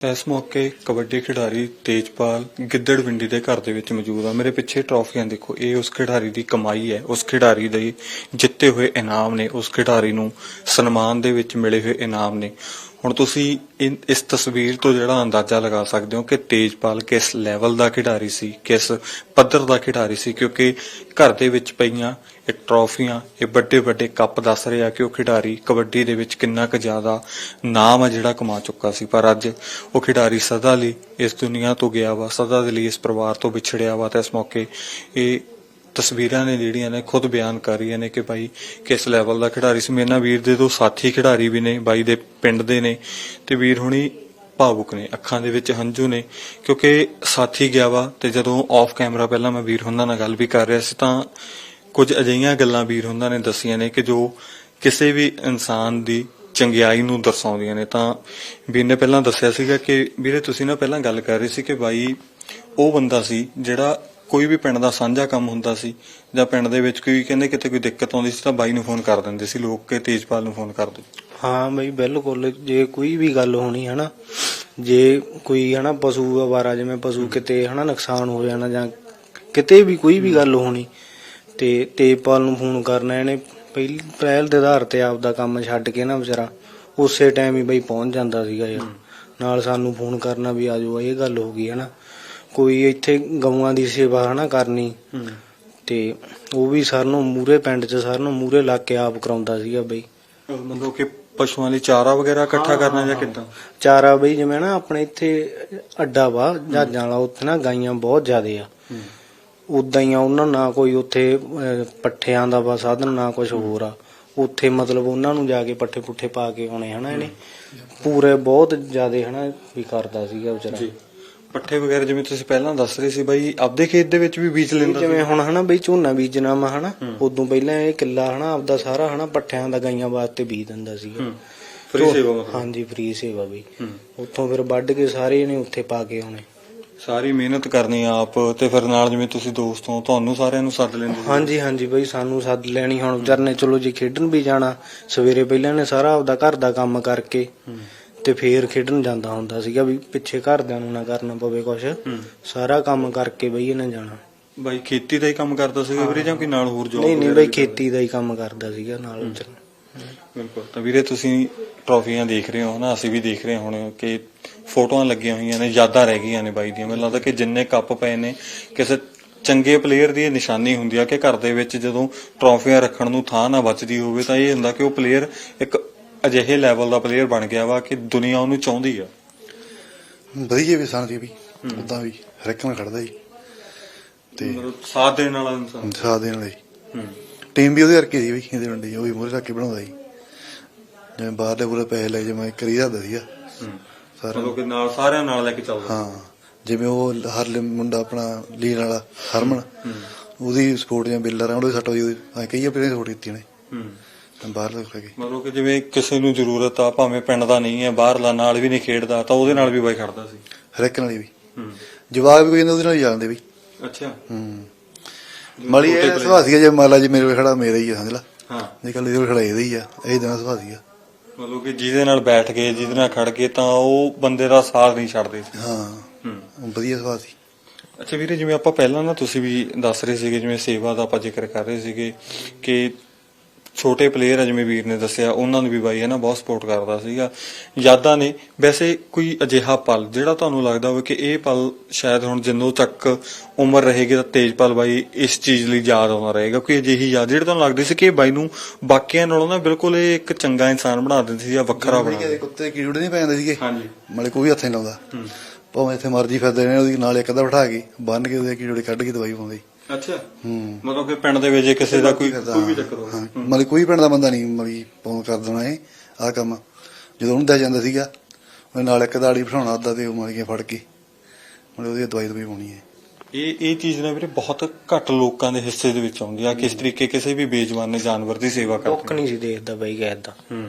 ਇਸ ਮੌਕੇ ਕਬੱਡੀ ਖਿਡਾਰੀ ਤੇਜਪਾਲ ਗਿੱਦੜਵਿੰਡੀ ਦੇ ਘਰ ਦੇ ਵਿੱਚ ਮੌਜੂਦ ਆ। ਮੇਰੇ ਪਿੱਛੇ ਟਰਾਫੀਆਂ ਦੇਖੋ, ਇਹ ਉਸ ਖਿਡਾਰੀ ਦੀ ਕਮਾਈ ਹੈ। ਉਸ ਖਿਡਾਰੀ ਦੇ ਜਿੱਤੇ ਹੋਏ ਇਨਾਮ ਨੇ, ਉਸ ਖਿਡਾਰੀ ਨੂੰ ਸਨਮਾਨ ਦੇ ਵਿੱਚ ਮਿਲੇ ਹੋਏ ਇਨਾਮ ਨੇ। ਹੁਣ ਤੁਸੀਂ ਇਨ- ਇਸ ਤਸਵੀਰ ਤੋਂ ਜਿਹੜਾ ਅੰਦਾਜ਼ਾ ਲਗਾ ਸਕਦੇ ਹੋ ਕਿ ਤੇਜਪਾਲ ਕਿਸ ਲੈਵਲ ਦਾ ਖਿਡਾਰੀ ਸੀ, ਕਿਸ ਪੱਧਰ ਦਾ ਖਿਡਾਰੀ ਸੀ, ਕਿਉਂਕਿ ਘਰ ਦੇ ਵਿੱਚ ਪਈਆਂ ਇਹ ਟਰੋਫੀਆਂ ਇਹ ਵੱਡੇ ਵੱਡੇ ਕੱਪ ਦੱਸ ਰਿਹਾ ਕਿ ਉਹ ਖਿਡਾਰੀ ਕਬੱਡੀ ਦੇ ਵਿੱਚ ਕਿੰਨਾ ਕੁ ਜ਼ਿਆਦਾ ਨਾਮ ਹੈ ਜਿਹੜਾ ਕਮਾ ਚੁੱਕਾ ਸੀ। ਪਰ ਅੱਜ ਉਹ ਖਿਡਾਰੀ ਸਦਾ ਲਈ ਇਸ ਦੁਨੀਆ ਤੋਂ ਗਿਆ ਵਾ, ਸਦਾ ਦੇ ਲਈ ਇਸ ਪਰਿਵਾਰ ਤੋਂ ਵਿਛੜਿਆ ਵਾ ਤੇ ਇਸ ਮੌਕੇ ਇਹ ਤਸਵੀਰਾਂ ਨੇ ਜਿਹੜੀਆਂ ਨੇ ਖੁਦ ਬਿਆਨ ਕਰ ਰਹੀਆਂ ਨੇ ਕਿ ਭਾਈ ਕਿਸ ਲੈਵਲ ਦਾ ਖਿਡਾਰੀ ਸੀ। ਮੇਰੇ ਨਾਲ ਵੀਰ ਦੇ ਦੋ ਸਾਥੀ ਖਿਡਾਰੀ ਵੀ ਨੇ, ਬਾਈ ਦੇ ਪਿੰਡ ਦੇ ਨੇ ਤੇ ਵੀਰ ਹੁਣੀ ਭਾਵੁਕ ਨੇ, ਅੱਖਾਂ ਦੇ ਵਿੱਚ ਹੰਝੂ ਨੇ ਕਿਉਂਕਿ ਸਾਥੀ ਗਿਆ ਵਾ ਤੇ ਜਦੋਂ ਆਫ ਕੈਮਰਾ ਪਹਿਲਾਂ ਮੈਂ ਵੀਰ ਹੁੰਦਾਂ ਨਾਲ ਗੱਲ ਵੀ ਕਰ ਰਿਹਾ ਸੀ ਤਾਂ ਕੁਝ ਅਜਿਹੀਆਂ ਗੱਲਾਂ ਵੀਰ ਹੁੰਦਾ ਨੇ ਦੱਸੀਆਂ ਨੇ ਕਿ ਜੋ ਕਿਸੇ ਵੀ ਇਨਸਾਨ ਦੀ ਚੰਗਿਆਈ ਨੂੰ ਦਰਸਾਉਂਦੀਆਂ ਨੇ। ਤਾਂ ਵੀਰ ਨੇ ਪਹਿਲਾਂ ਦੱਸਿਆ ਸੀਗਾ ਕਿ ਵੀਰੇ ਤੁਸੀਂ ਨਾ ਪਹਿਲਾਂ ਗੱਲ ਕਰ ਰਹੇ ਸੀ ਕਿ ਬਾਈ ਉਹ ਬੰਦਾ ਸੀ ਜਿਹੜਾ ਕੋਈ ਵੀ ਪਿੰਡ ਦਾ ਸਾਂਝਾ ਕੰਮ ਹੁੰਦਾ ਸੀ ਜਾਂ ਪਿੰਡ ਦੇ ਵਿੱਚ ਕੋਈ ਕਹਿੰਦੇ ਕਿਤੇ ਕੋਈ ਦਿੱਕਤ ਆਉਂਦੀ ਸੀ ਤਾਂ ਬਾਈ ਨੂੰ ਫੋਨ ਕਰ ਦਿੰਦੇ ਸੀ ਲੋਕ ਕਿ ਤੇਜਪਾਲ ਨੂੰ ਫੋਨ ਕਰ ਦਿਓ। ਹਾਂ ਬਈ ਬਿਲਕੁਲ। ਜੇ ਕੋਈ ਵੀ ਗੱਲ ਹੋਣੀ ਹੈ ਨਾ ਜੇ ਕੋਈ ਹੈ ਨਾ ਪਸ਼ੂ ਅਵਾਰਾ ਜਿਵੇਂ ਪਸ਼ੂ ਕਿਤੇ ਹੈ ਨਾ ਨੁਕਸਾਨ ਹੋ ਜਾਣਾ ਜਾਂ ਕਿਤੇ ਵੀ ਕੋਈ ਵੀ ਗੱਲ ਹੋਣੀ ਤੇ ਤੇਜਪਾਲ ਨੂੰ ਫੋਨ ਕਰਨਾ ਇਹਨੇ ਪਹਿਲੀ ਪਹਿਲ ਦੇ ਆਧਾਰ ਤੇ ਆਪਦਾ ਕੰਮ ਛੱਡ ਕੇ ਨਾ ਵਿਚਾਰਾ ਉਸੇ ਟਾਈਮ ਹੀ ਬਈ ਪਹੁੰਚ ਜਾਂਦਾ ਸੀਗਾ ਯਾਰ। ਨਾਲ ਸਾਨੂੰ ਫੋਨ ਕਰਨਾ ਵੀ ਆਜੋ ਇਹ ਗੱਲ ਹੋ ਗਈ ਹੈ ਨਾ ਕੋਈ ਇੱਥੇ ਗਊਆਂ ਦੀ ਸੇਵਾ ਹੈ ਨਾ ਕਰਨੀ ਤੇ ਉਹ ਵੀ ਸਰ ਨੂੰ ਮੂਰੇ ਪਿੰਡ 'ਚ ਸਰ ਨੂੰ ਮੂਰੇ ਲਾ ਕੇ ਆਪ ਕਰਾਉਂਦਾ ਸੀਗਾ ਬਈ। ਮਤਲਬ ਕਿ ਪਸ਼ੂਆਂ ਲਈ ਚਾਰਾ ਵਗੈਰਾ ਇਕੱਠਾ ਕਰਨਾ ਜਾਂ ਕਿੱਦਾਂ? ਚਾਰਾ ਬਈ ਜਿਵੇਂ ਨਾ ਆਪਣੇ ਇੱਥੇ ਅੱਡਾ ਵਾ ਜਹਾਜ਼ਾਂ ਵਾਲਾ ਉੱਥੇ ਨਾ ਗਾਈਆਂ ਬਹੁਤ ਜ਼ਿਆਦੇ ਆ। ਉਦਾਂ ਹੀ ਆ ਉਹਨਾਂ ਨਾ ਕੋਈ ਉੱਥੇ ਪੱਠਿਆਂ ਦਾ ਵਾ ਸਾਧਨ ਨਾ ਕੁਝ ਹੋਰ ਆ। ਉੱਥੇ ਮਤਲਬ ਉਹਨਾਂ ਨੂੰ ਜਾ ਕੇ ਪੱਠੇ ਪੁੱਠੇ ਪਾ ਕੇ ਆਉਣੇ ਹਨਾ ਇਹਨੇ। ਪੂਰੇ ਬਹੁਤ ਜ਼ਿਆਦੇ ਹਨਾ ਵੀ ਕਰਦਾ ਸੀਗਾ ਵਿਚਾਰਾ। ਜੀ। ਪੱਠੇ ਵਗੈਰਾ ਜਿਵੇਂ ਤੁਸੀਂ ਪਹਿਲਾਂ ਦੱਸ ਰਹੇ ਸੀ ਬਾਈ ਆਪਦੇ ਖੇਤ ਦੇ ਵਿੱਚ ਵੀ ਬੀਜ ਲੈਂਦਾ ਜਿਵੇਂ ਹੁਣ ਹਨਾ ਬਈ ਝੋਨਾ ਬੀਜਣਾ ਵਾ ਹਨਾ ਉਦੋਂ ਪਹਿਲਾਂ ਇਹ ਕਿੱਲਾ ਹਨਾ ਆਪਦਾ ਸਾਰਾ ਹਨਾ ਪੱਠਿਆਂ ਦਾ ਗਾਈਆਂ ਵਾਸਤੇ ਬੀਜ ਦਿੰਦਾ ਸੀਗਾ। ਫ੍ਰੀ ਸੇਵਾ ਮਤਲਬ ਹਾਂਜੀ ਫ੍ਰੀ ਸੇਵਾ ਬਈ। ਉੱਥੋਂ ਫਿਰ ਵੱਢ ਕੇ ਸਾਰੇ ਨੇ ਉੱਥੇ ਪਾ ਕੇ ਆਉਣੇ। ਸਾਰੀ ਮਿਹਨਤ ਕਰਨੀ ਆਪ ਤੇ ਫਿਰ ਨਾਲ ਜਿਵੇਂ ਤੁਸੀਂ ਦੋਸਤ ਹੋ ਤੁਹਾਨੂੰ ਸਾਰਿਆਂ ਨੂੰ ਸੱਦ ਲੈਂਦੇ ਸੀ। ਹਾਂਜੀ ਹਾਂਜੀ ਬਈ ਸਾਨੂੰ ਸੱਦ ਲੈਣੀ ਹੁਣ ਵਿਚਾਰ ਨੇ ਚਲੋ ਜੀ ਖੇਡਣ ਵੀ ਜਾਣਾ ਸਵੇਰੇ ਪਹਿਲਾਂ ਨੇ ਸਾਰਾ ਆਪਦਾ ਘਰ ਦਾ ਕੰਮ ਕਰਕੇ ਹੂੰ। ਤੇ ਫੇਰ ਖੇਡਣ ਜਾਂਦਾ ਹੁੰਦਾ ਸੀਗਾ ਵੀ ਪਿੱਛੇ ਘਰਦਿਆਂ ਨੂੰ ਨਾ ਕਰਨਾ ਪਵੇ ਕੁਛ। ਸਾਰਾ ਕੰਮ ਕਰਕੇ ਬਈ ਇਹਨੇ ਜਾਣਾ। ਬਾਈ ਖੇਤੀ ਦਾ ਹੀ ਕੰਮ ਕਰਦਾ ਸੀਗਾ ਵੀਰੇ ਜਾਂ ਕੋਈ ਨਾਲ ਹੋਰ ਜੋਬ ਨਹੀਂ ਨਹੀਂ ਬਈ ਖੇਤੀ ਦਾ ਹੀ ਕੰਮ ਕਰਦਾ ਸੀਗਾ ਨਾਲ ਬਿਲਕੁਲ। ਤਾਂ ਵੀਰੇ ਤੁਸੀਂ ਟਰੋਫੀਆਂ ਦੇਖ ਰਹੇ ਹੋ ਨਾ ਅਸੀਂ ਵੀ ਦੇਖ ਰਹੇ ਹੁਣ ਕਿ ਫੋਟੋਆਂ ਲੱਗੀਆਂ ਹੋਈਆਂ ਨੇ ਯਾਦਾਂ ਰਹਿ ਗਈਆਂ ਨੇ ਬਾਈ ਦੀਆਂ। ਮੈਨੂੰ ਲੱਗਦਾ ਕਿ ਜਿੰਨੇ ਕੱਪ ਪਏ ਨੇ ਕਿਸੇ ਚੰਗੇ ਪਲੇਅਰ ਦੀ ਇਹ ਨਿਸ਼ਾਨੀ ਹੁੰਦੀ ਆ ਕਿ ਘਰ ਦੇ ਵਿੱਚ ਜਦੋਂ ਟਰੋਫੀਆਂ ਰੱਖਣ ਨੂੰ ਥਾਂ ਨਾ ਬਚਦੀ ਹੋਵੇ ਤਾਂ ਇਹ ਹੁੰਦਾ ਕਿ ਉਹ ਪਲੇਅਰ ਇੱਕ ਅਜਿਹੇ ਲੈਵਲ ਦਾ ਪਲੇਅਰ ਬਣ ਗਿਆ ਵਾ ਕਿ ਦੁਨੀਆ ਉਹਨੂੰ ਚਾਹੁੰਦੀ ਆ। ਵਧੀਆ ਵੀ ਸਾਂ ਦੀ ਵੀ ਉਦਾਂ ਵੀ ਹਰ ਇੱਕ ਨਾਲ ਖੜਦਾ ਜੀ ਤੇ ਸਾਥ ਦੇਣ ਵਾਲਾ ਇਨਸਾਨ। ਸਾਥ ਦੇਣ ਵਾਲੀ ਹੂੰ। ਟੀਮ ਵੀ ਉਹਦੇ ਕਰਕੇ ਸੀ ਵੀ ਇਹਦੇ ਵੰਡੀ ਉਹ ਵੀ ਮੂਹਰੇ ਰੱਖ ਕੇ ਬਣਾਉਂਦਾ ਜੀ ਜਿਵੇਂ ਬਾਹਰਲੇ ਪੂਰੇ ਪੈਸੇ ਲੈ ਜਿਵੇਂ ਕਰੀ ਜਾਂਦਾ ਸੀਗਾ। ਹੂੰ। ਸਾਰਾ ਮਤਲਬ ਕਿ ਨਾਲ ਸਾਰਿਆਂ ਨਾਲ ਲੈ ਕੇ ਚੱਲਦਾ। ਹਾਂ ਜਿਵੇਂ ਉਹ ਹਰਲੇ ਮੁੰਡਾ ਆਪਣਾ ਲੀਨ ਵਾਲਾ ਹਰਮਨ ਉਹਦੀ ਸਪੋਰਟ ਜਾਂ ਬਿੱਲਾ ਰਾਉਂਡ ਉਹਦੀ ਸੱਟ ਹੋਈ ਐ ਕਈ ਆਪਣੇ ਸਪੋਰਟ ਕੀਤੀ ਨੇ ਹੂੰ। ਬਾਹਰ ਲੱਗ ਕੇ। ਮਤਲਬ ਕਿ ਜਿਵੇਂ ਕਿਸੇ ਨੂੰ ਜ਼ਰੂਰਤ ਆ ਭਾਵੇਂ ਪਿੰਡ ਦਾ ਨਹੀਂ ਹੈ ਬਾਹਰਲਾ ਨਾਲ ਵੀ ਨਹੀਂ ਖੇਡਦਾ ਤਾਂ ਉਹਦੇ ਨਾਲ ਵੀ ਬਾਈ ਖੜਦਾ ਸੀ। ਹਰ ਇੱਕ ਨਾਲ ਹੀ ਵੀ। ਹੂੰ। ਜਵਾਬ ਵੀ ਕੋਈ ਕਹਿੰਦਾ ਉਹਦੇ ਨਾਲ ਹੀ ਜਾਂਦੇ ਵੀ। ਅੱਛਾ। ਹੂੰ। ਮਲੀ ਇਹ ਸੁਭਾਅ ਸੀਗਾ ਜੇ ਮਾਲਾ ਜੀ ਮੇਰੇ ਕੋਲ ਖੜਾ ਮੇਰਾ ਹੀ ਆ ਸਮਝ ਲਾ। ਹਾਂ। ਜੇ ਕੱਲ ਇਹਦੇ ਕੋਲ ਖੜਾ ਇਹਦਾ ਹੀ ਆ ਇਹ ਦਿਨਾਂ ਸੁਭਾਅ ਸੀਗਾ। ਮਤਲਬ ਕਿ ਜਿਹਦੇ ਨਾਲ ਬੈਠ ਗਏ ਜਿਹਦੇ ਨਾਲ ਖੜ ਗਏ ਤਾਂ ਉਹ ਬੰਦੇ ਦਾ ਸਾਥ ਨਹੀਂ ਛੱਡਦੇ ਸੀ। ਹਾਂ। ਹੂੰ। ਵਧੀਆ ਸੁਭਾਅ ਸੀ। ਅੱਛਾ ਵੀਰੇ ਜਿਵੇਂ ਆਪਾਂ ਪਹਿਲਾਂ ਨਾ ਤੁਸੀਂ ਵੀ ਦੱਸ ਰਹੇ ਸੀਗੇ ਜਿਵੇਂ ਸੇਵਾ ਦਾ ਆਪਾਂ ਜ਼ਿਕਰ ਕਰ ਰਹੇ ਸੀਗੇ ਕਿ ਛੋਟੇ ਪਲੇਅਰ ਜਿਵੇਂ ਵੀਰ ਨੇ ਦੱਸਿਆ ਉਹਨਾਂ ਨੂੰ ਵੀ ਬਾਈ ਹੈ ਨਾ ਬਹੁਤ ਸਪੋਰਟ ਕਰਦਾ ਸੀਗਾ। ਯਾਦਾਂ ਨੇ ਵੈਸੇ ਕੋਈ ਅਜਿਹਾ ਪਲ ਜਿਹੜਾ ਤੁਹਾਨੂੰ ਲੱਗਦਾ ਹੋਵੇ ਕਿ ਇਹ ਪਲ ਸ਼ਾਇਦ ਹੁਣ ਜਿੰਨੋਂ ਤੱਕ ਉਮਰ ਰਹੇਗੀ ਤਾਂ ਤੇਜਪਾਲ ਬਾਈ ਇਸ ਚੀਜ਼ ਲਈ ਯਾਦ ਆਉਂਦਾ ਰਹੇਗਾ ਕੋਈ ਅਜਿਹੀ ਯਾਦ ਜਿਹੜੀ ਤੁਹਾਨੂੰ ਲੱਗਦੀ ਸੀ ਕਿ ਬਾਈ ਨੂੰ ਬਾਕੀਆਂ ਨਾਲੋਂ ਨਾ ਬਿਲਕੁਲ ਇਹ ਇੱਕ ਚੰਗਾ ਇਨਸਾਨ ਬਣਾ ਦਿੰਦੀ ਸੀ ਜਾਂ ਵੱਖਰਾ ਬਣਾ ਕਿਤੇ ਕੁੱਤੇ ਕੀੜੇ ਨਹੀਂ ਪੈਂਦੇ ਸੀਗੇ। ਹਾਂਜੀ। ਮਲੇ ਕੋਈ ਹੱਥ ਨਹੀਂ ਲਾਉਂਦਾ। ਭਾਵੇਂ ਇੱਥੇ ਮਰਜ਼ੀ ਫਿਰਦੇ ਨੇ ਉਹਦੀ ਨਾਲ ਇੱਕ ਅੱਧਾ ਬਿਠਾ ਕੇ ਬੰਨ ਕੇ ਉਹਦੇ ਕੀੜੇ ਕੱਢ ਕੇ ਦਵਾਈ ਪਾਉਂਦੇ। ਅੱਛਾ। ਹੂੰ। ਮਤਲਬ ਕਿ ਪਿੰਡ ਦੇ ਵਿੱਚ ਜੇ ਕਿਸੇ ਦਾ ਕੋਈ ਕੋਈ ਵੀ ਚੱਕਰ ਹੋਵੇ। ਹਾਂ। ਮਲੇ ਕੋਈ ਪਿੰਡ ਦਾ ਬੰਦਾ ਨਹੀਂ ਮਲੀ ਪਾਉਂ ਕਰ ਦੇਣਾ ਇਹ ਆਹ ਕੰਮ। ਜਦੋਂ ਉਹਨੂੰ ਦੇ ਜਾਂਦਾ ਸੀਗਾ ਉਹਨੇ ਨਾਲ ਇੱਕ ਦਾੜੀ ਬਿਠਾਉਣਾ ਅੱਧਾ ਤੇ ਉਹ ਮਾਰੀਆਂ ਫੜ ਕੇ। ਮਲੇ ਉਹਦੀ ਦਵਾਈ ਦਵਾਈ ਪਾਉਣੀ ਹੈ। ਇਹ ਇਹ ਚੀਜ਼ ਨਾ ਵੀਰੇ ਬਹੁਤ ਘੱਟ ਲੋਕਾਂ ਦੇ ਹਿੱਸੇ ਦੇ ਵਿੱਚ ਆਉਂਦੀ ਆ। ਕਿਸ ਤਰੀਕੇ ਕਿਸੇ ਵੀ ਬੇਜਵਾਨੇ ਜਾਨਵਰ ਦੀ ਸੇਵਾ ਦੁੱਖ ਕਰਦੇ ਨਹੀਂ ਸੀ ਦੇਖਦਾ ਬਈ ਕਹਿਦਾ ਹੂੰ।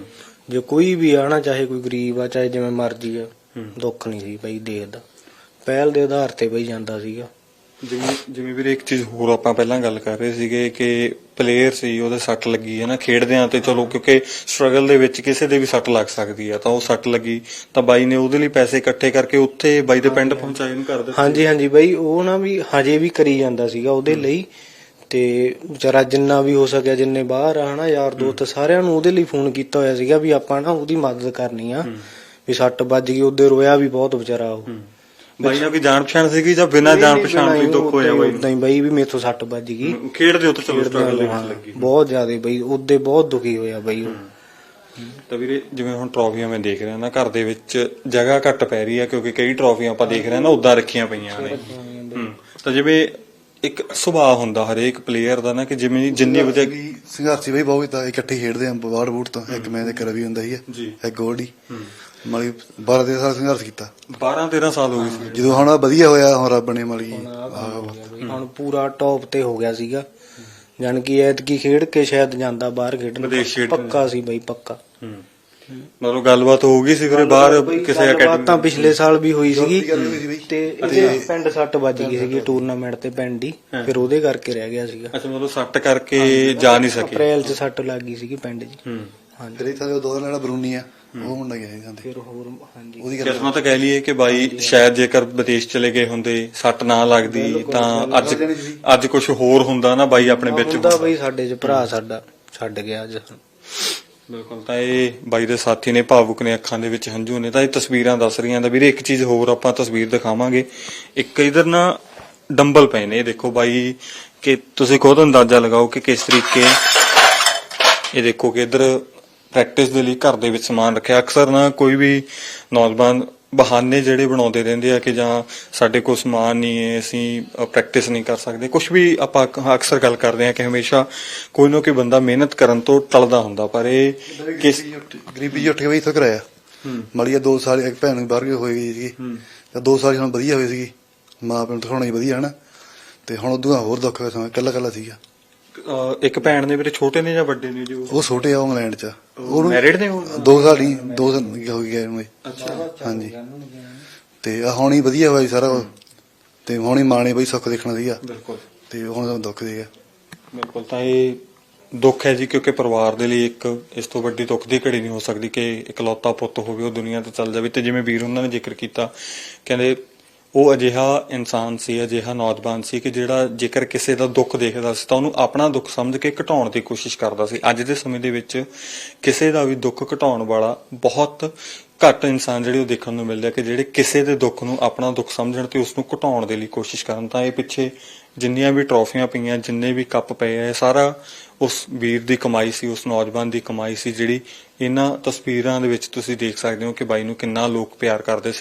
ਜੇ ਕੋਈ ਵੀ ਆ ਨਾ ਚਾਹੇ ਕੋਈ ਗਰੀਬ ਆ ਚਾਹੇ ਜਿਵੇਂ ਮਰਜ਼ੀ ਆ। ਦੁੱਖ ਨਹੀਂ ਸੀ ਬਈ ਦੇਖਦਾ। ਪਹਿਲ ਦੇ ਆਧਾਰ ਤੇ ਬਈ ਜਾਂਦਾ ਸੀਗਾ। ਜਿਵੇਂ ਜਿਵੇਂ ਵੀਰੇ ਇੱਕ ਚੀਜ਼ ਹੋਰ ਆਪਾਂ ਪਹਿਲਾਂ ਗੱਲ ਕਰ ਰਹੇ ਸੀਗੇ ਕਿ ਪਲੇਅਰ ਸੀ ਉਹਦੇ ਸੱਟ ਲੱਗੀ ਹੈ ਨਾ ਖੇਡਦਿਆਂ ਤੇ ਚਲੋ ਕਿਉਂਕਿ ਸਟਰਗਲ ਦੇ ਵਿੱਚ ਕਿਸੇ ਦੇ ਵੀ ਸੱਟ ਲੱਗ ਸਕਦੀ ਆ ਤਾਂ ਉਹ ਸੱਟ ਲੱਗੀ ਤਾਂ ਬਾਈ ਨੇ ਉਹਦੇ ਲਈ ਪੈਸੇ ਇਕੱਠੇ ਕਰਕੇ ਉੱਥੇ ਬਾਈ ਦੇ ਪਿੰਡ ਪਹੁੰਚਾਏ ਨੂੰ ਕਰ ਦਿੱਤਾ ਹਾਂਜੀ ਹਾਂਜੀ ਬਾਈ ਉਹ ਨਾ ਵੀ ਹਜੇ ਵੀ ਕਰੀ ਜਾਂਦਾ ਸੀਗਾ ਉਹਦੇ ਲਈ ਤੇ ਵਿਚਾਰਾ ਜਿੰਨਾ ਵੀ ਹੋ ਸਕਿਆ ਜਿੰਨੇ ਬਾਹਰ ਆ ਹਨਾ ਯਾਰ ਦੋਸਤ ਸਾਰਿਆਂ ਨੂੰ ਉਹਦੇ ਲਈ ਫੋਨ ਕੀਤਾ ਹੋਇਆ ਸੀਗਾ ਵੀ ਆਪਾਂ ਨਾ ਉਹਦੀ ਮਦਦ ਕਰਨੀ ਆ ਵੀ ਸੱਟ ਵੱਜ ਗਈ ਉਹਦੇ ਰੋਇਆ ਵੀ ਬਹੁਤ ਵਿਚਾਰਾ ਉਹ। ਬਾਈ ਨਾਲ ਕੋਈ ਜਾਣ ਪਛਾਣ ਸੀਗੀ ਜਾਂ ਬਿਨਾਂ ਜਾਣ ਪਛਾਣ ਤੋਂ ਹੀ ਦੁੱਖ ਹੋਇਆ ਬਾਈ? ਉਦਾਂ ਹੀ ਬਾਈ ਵੀ ਮੇਥੋਂ ਸੱਟ ਵੱਜ ਗਈ। ਖੇਡਦੇ ਉੱਤੇ ਚਲੋ ਸਟਰਗਲ ਦੇ ਵਿੱਚ ਲੱਗੀ। ਬਹੁਤ ਜ਼ਿਆਦਾ ਬਈ ਉਹਦੇ ਬਹੁਤ ਦੁਖੀ ਹੋਇਆ ਬਈ ਉਹ। ਤਾਂ ਵੀਰੇ ਜਿਵੇਂ ਹੁਣ ਟਰੋਫੀਆਂ ਮੈਂ ਦੇਖ ਰਿਹਾ ਨਾ ਘਰ ਦੇ ਵਿੱਚ ਜਗ੍ਹਾ ਘੱਟ ਪੈ ਰਹੀ ਆ ਕਿਉਂਕਿ ਕਈ ਟਰੋਫੀਆਂ ਆਪਾਂ ਦੇਖ ਰਹੇ ਹਾਂ ਨਾ ਉਦਾਂ ਰੱਖੀਆਂ ਪਈਆਂ ਨੇ। ਹੂੰ। ਤਾਂ ਜਿਵੇਂ ਇੱਕ ਸੁਭਾਅ ਹੁੰਦਾ ਹਰੇਕ ਪਲੇਅਰ ਦਾ ਨਾ ਕਿ ਜਿਵੇਂ ਜਿੰਨੀ ਵਜ੍ਹਾ ਵੀ ਸੰਘਰਸ਼ੀ ਬਈ ਬਹੁਤ ਇਕੱਠੇ ਖੇਡਦੇ ਆਂ ਬਾੜ ਬੂਟ ਤੋਂ ਇੱਕ ਮੈਂ ਤੇ ਰਵੀ ਹੁੰਦਾ ਸੀ ਜੀ। ਇੱਕ ਗੋਲਡੀ। ਮਲੀ 12 13 ਸਾਲ ਸੰਘਰਸ਼ ਕੀਤਾ। 12 13 ਸਾਲ ਹੋ ਗਏ ਸੀ। ਜਦੋਂ ਹੁਣ ਵਧੀਆ ਹੋਇਆ ਹੁਣ ਰੱਬ ਨੇ ਮਲੀ ਹੁਣ ਪੂਰਾ ਟੌਪ ਤੇ ਹੋ ਗਿਆ ਸੀਗਾ। ਜਾਨ ਕਿ ਐਤਕੀ ਖੇਡ ਕੇ ਸ਼ਾਇਦ ਜਾਂਦਾ ਬਾਹਰ ਖੇਡਣ। ਪੱਕਾ ਸੀ ਬਈ ਪੱਕਾ। ਮਤਲਬ ਗੱਲਬਾਤ ਹੋ ਗਈ ਸੀ ਵੀਰੇ ਬਾਹਰ ਕਿਸੇ ਅਕੈਡਮੀ ਤਾਂ ਪਿਛਲੇ ਸਾਲ ਵੀ ਹੋਈ ਸੀਗੀ। ਤੇ ਇਹਦੇ ਪਿੰਡ ਸੱਟ ਵੱਜ ਗਈ ਸੀਗੀ ਟੂਰਨਾਮੈਂਟ ਤੇ ਪਿੰਡ ਹੀ। ਫਿਰ ਉਹਦੇ ਕਰਕੇ ਰਹਿ ਗਿਆ ਸੀਗਾ। ਅੱਛਾ ਮਤਲਬ ਸੱਟ ਕਰਕੇ ਜਾ ਨਹੀਂ ਸਕੇ। ਅਪ੍ਰੈਲ 'ਚ ਸੱਟ ਲੱਗ ਗਈ ਸੀਗੀ ਪਿੰਡ 'ਚ। ਹੂੰ ਹਾਂਜੀ। ਫਿਰ ਇੱਥੇ ਦੋ ਦਿਨ ਜਿਹੜਾ ਬਰੂਨੀ ਆ। ਉਹ ਮੁੰਡਾ ਗਿਆ ਸੀ ਜਾਂਦੇ। ਫਿਰ ਹੋਰ ਹਾਂਜੀ। ਉਹਦੀ ਗੱਲ ਕਿਸਮਤ ਕਹਿ ਲਈਏ ਕਿ ਬਾਈ ਸ਼ਾਇਦ ਜੇਕਰ ਵਿਦੇਸ਼ ਚਲੇ ਗਏ ਹੁੰਦੇ ਸੱਟ ਨਾ ਲੱਗਦੀ ਤਾਂ ਅੱਜ ਅੱਜ ਕੁਝ ਹੋਰ ਹੁੰਦਾ ਨਾ ਬਾਈ ਆਪਣੇ ਵਿੱਚ। ਹੁੰਦਾ ਬਈ ਸਾਡੇ 'ਚ ਭਰਾ ਸਾਡਾ ਛੱਡ ਗਿਆ ਅੱਜ। ਬਿਲਕੁਲ ਤਾਂ ਇਹ ਬਾਈ ਦੇ ਸਾਥੀ ਨੇ ਭਾਵੁਕ ਨੇ ਅੱਖਾਂ ਦੇ ਵਿੱਚ ਹੰਝੂ ਨੇ ਤਾਂ ਇਹ ਤਸਵੀਰਾਂ ਦੱਸ ਰਹੀਆਂ ਤਾਂ ਵੀਰੇ ਇੱਕ ਚੀਜ਼ ਹੋਰ ਆਪਾਂ ਤਸਵੀਰ ਦਿਖਾਵਾਂਗੇ। ਇੱਕ ਇਧਰ ਨਾ ਡੰਬਲ ਪਏ ਨੇ ਇਹ ਦੇਖੋ ਬਾਈ ਕਿ ਤੁਸੀਂ ਖੁਦ ਅੰਦਾਜ਼ਾ ਲਗਾਓ ਕਿ ਕਿਸ ਤਰੀਕੇ ਇਹ ਦੇਖੋ ਕਿ ਇਧਰ ਪ੍ਰੈਕਟਿਸ ਦੇ ਲਈ ਘਰ ਦੇ ਵਿੱਚ ਸਮਾਨ ਰੱਖਿਆ। ਅਕਸਰ ਨਾ ਕੋਈ ਵੀ ਨੌਜਵਾਨ ਬਹਾਨੇ ਜਿਹੜੇ ਬਣਾਉਂਦੇ ਰਹਿੰਦੇ ਆ ਕਿ ਜਾਂ ਸਾਡੇ ਕੋਲ ਸਮਾਨ ਨਹੀਂ ਹੈ ਅਸੀਂ ਪ੍ਰੈਕਟਿਸ ਨਹੀਂ ਕਰ ਸਕਦੇ। ਕੁਝ ਵੀ ਆਪਾਂ ਅਕਸਰ ਗੱਲ ਕਰਦੇ ਆ ਕਿ ਹਮੇਸ਼ਾ ਕੋਈ ਨਾ ਕੋਈ ਬੰਦਾ ਮਿਹਨਤ ਕਰਨ ਤੋਂ ਟਲਦਾ ਹੁੰਦਾ ਪਰ ਇਹ ਕਿਸ ਗਰੀਬੀ ਉੱਠ ਕੇ ਬਈ ਇੱਥੋਂ ਕਰਾਇਆ। ਮਲੀਆ 2 ਸਾਲ ਇੱਕ ਭੈਣ ਨੂੰ ਬਾਹਰ ਗਈ ਹੋਈ ਸੀਗੀ। ਤਾਂ 2 ਸਾਲ ਹੁਣ ਵਧੀਆ ਹੋਈ ਸੀਗੀ ਮਾਂ ਪਿਓ ਨੂੰ ਦਿਖਾਉਣਾ ਹੀ ਵਧੀਆ ਹਨਾ। ਤੇ ਹੁਣ ਉਦੋਂ ਹੋਰ ਦੁੱਖ ਹੋਇਆ ਸਮਾਂ ਕੱਲਾ ਕੱਲਾ ਸੀਗਾ। ਇੱਕ ਭੈਣ ਨੇ ਮੇਰੇ ਛੋਟੇ ਨੇ ਜਾਂ ਵੱਡੇ ਨੇ ਜੀ ਉਹ? ਉਹ ਛੋਟੇ ਆ ਉਹ ਇੰਗਲੈਂਡ 'ਚ। ਉਹਨੂੰ ਮੈਰਿਡ ਨੇ ਉਹ? 2 ਸਾਲ ਹੀ 2 ਸਾਲ ਹੋ ਗਏ ਉਹਨੂੰ ਅੱਛਾ। ਹਾਂਜੀ। ਤੇ ਹੁਣ ਹੀ ਵਧੀਆ ਹੋਇਆ ਜੀ ਸਾਰਾ। ਤੇ ਹੁਣ ਹੀ ਮਾਂ ਨੇ ਬਈ ਸੁੱਖ ਦੇਖਣਾ ਸੀਗਾ। ਬਿਲਕੁਲ। ਤੇ ਹੁਣ ਸਾਨੂੰ ਦੁੱਖ ਸੀਗਾ। ਬਿਲਕੁਲ। ਤਾਂ ਇਹ ਦੁੱਖ ਹੈ ਜੀ ਕਿਉਂਕਿ ਪਰਿਵਾਰ ਦੇ ਲਈ ਇੱਕ ਇਸ ਤੋਂ ਵੱਡੀ ਦੁੱਖ ਦੀ ਘੜੀ ਨਹੀਂ ਹੋ ਸਕਦੀ ਕਿ ਇਕਲੌਤਾ ਪੁੱਤ ਹੋਵੇ ਉਹ ਦੁਨੀਆ ਤੋਂ ਚੱਲ ਜਾਵੇ। ਤੇ ਜਿਵੇਂ ਵੀਰ ਉਹਨਾਂ ਨੇ ਜ਼ਿਕਰ ਕੀਤਾ ਕਹਿੰਦੇ ਉਹ ਅਜਿਹਾ ਇਨਸਾਨ ਸੀ, ਅਜਿਹਾ ਨੌਜਵਾਨ ਸੀ ਕਿ ਜਿਹੜਾ ਜੇਕਰ ਕਿਸੇ ਦਾ ਦੁੱਖ ਦੇਖਦਾ ਸੀ ਤਾਂ ਉਹਨੂੰ ਆਪਣਾ ਦੁੱਖ ਸਮਝ ਕੇ ਘਟਾਉਣ ਦੀ ਕੋਸ਼ਿਸ਼ ਕਰਦਾ ਸੀ। ਅੱਜ ਦੇ ਸਮੇਂ ਦੇ ਵਿੱਚ ਕਿਸੇ ਦਾ ਵੀ ਦੁੱਖ ਘਟਾਉਣ ਵਾਲਾ ਬਹੁਤ ਘੱਟ ਇਨਸਾਨ ਜਿਹੜੇ ਉਹ ਦੇਖਣ ਨੂੰ ਮਿਲਦੇ ਆ ਕਿ ਜਿਹੜੇ ਕਿਸੇ ਦੇ ਦੁੱਖ ਨੂੰ ਆਪਣਾ ਦੁੱਖ ਸਮਝਣ ਤੇ ਉਸ ਨੂੰ ਘਟਾਉਣ ਦੇ ਲਈ ਕੋਸ਼ਿਸ਼ ਕਰਨ। ਤਾਂ ਇਹ ਪਿੱਛੇ ਜਿੰਨੀਆਂ ਵੀ ਟਰੋਫੀਆਂ ਪਈਆਂ, ਜਿੰਨੇ ਵੀ ਕੱਪ ਪਏ ਆ ਸਾਰਾ ਉਸ ਵੀਰ ਦੀ ਕਮਾਈ ਸੀ, ਉਸ ਨੌਜਵਾਨ ਦੀ ਕਮਾਈ ਸੀ, ਜਿਹੜੀ ਇਹਨਾਂ ਤਸਵੀਰਾਂ ਦੇ ਵਿੱਚ ਤੁਸੀਂ ਦੇਖ ਸਕਦੇ ਹੋ ਕਿ ਬਾਈ ਨੂੰ ਕਿੰਨਾ ਲੋਕ ਪਿਆਰ ਕਰਦੇ ਸੀ।